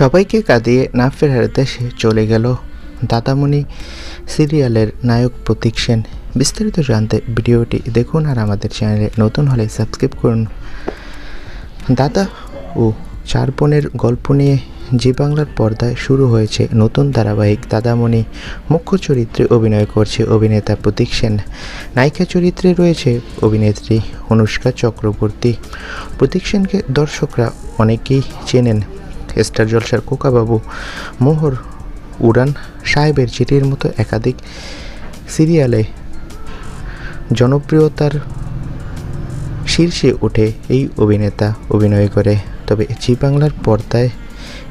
সবাইকে কাঁদিয়ে না ফেরার দেশে চলে গেল। দাদামণি সিরিয়ালের নায়ক প্রতীক সেন। বিস্তারিত জানতে ভিডিওটি দেখুন আর আমাদের চ্যানেলে নতুন হলে সাবস্ক্রাইব করুন। দাদা ও চার বোনের গল্প নিয়ে জি বাংলার পর্দায় শুরু হয়েছে নতুন ধারাবাহিক। দাদামণি মুখ্য চরিত্রে অভিনয় করছে অভিনেতা প্রতীক সেন। নায়িকা চরিত্রে রয়েছে অভিনেত্রী অনুষ্কা চক্রবর্তী। প্রতীক সেনকে দর্শকরা অনেকেই চেনেন। স্টার জলসার কোকাবাবু মোহর উড়ান সাহেবের চিঠির মতো একাধিক সিরিয়ালে জনপ্রিয়তার শীর্ষে ওঠে এই অভিনেতা অভিনয় করে। তবে জি বাংলার পর্দায়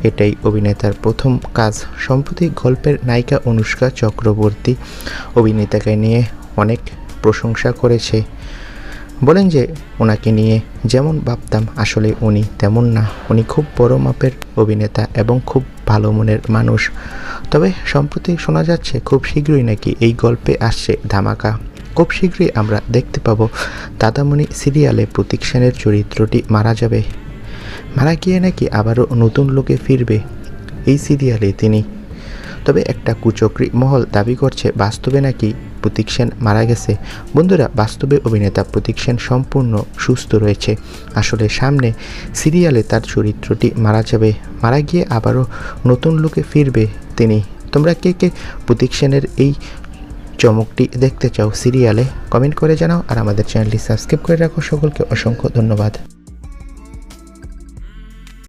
এটাই অভিনেতার প্রথম কাজ। সম্প্রতি গল্পের নায়িকা অনুষ্কা চক্রবর্তী অভিনেতাকে নিয়ে অনেক প্রশংসা করেছে। বলেন যে ওনাকে নিয়ে যেমন ভাবতাম, আসলে উনি তেমন না। উনি খুব বড় মাপের অভিনেতা এবং খুব ভালো মনের মানুষ। তবে সম্প্রতি শোনা যাচ্ছে, খুব শীঘ্রই নাকি এই গল্পে আসছে ধামাকা। খুব শীঘ্রই আমরা দেখতে পাবো দাদামণি সিরিয়ালে প্রতীক সেনের চরিত্রটি মারা যাবে। মারা গিয়ে নাকি আবারও নতুন লোকে ফিরবে এই সিরিয়ালে তিনি। তবে একটা কুচক্রি মহল দাবি করছে, বাস্তবে নাকি প্রতীক সেন মারা গেছে। বন্ধুরা, বাস্তবে অভিনেতা প্রতীক সেন সম্পূর্ণ সুস্থ রয়েছে। আসলে সামনে সিরিয়ালে তার চরিত্রটি মারা যাবে। মারা গিয়ে আবারও নতুন লোকে ফিরবে তিনি। তোমরা কে কে প্রতীক সেনের এই চমকটি দেখতে চাও সিরিয়ালে? কমেন্ট করে জানাও আর আমাদের চ্যানেলটি সাবস্ক্রাইব করে রাখো। সকলকে অসংখ্য ধন্যবাদ।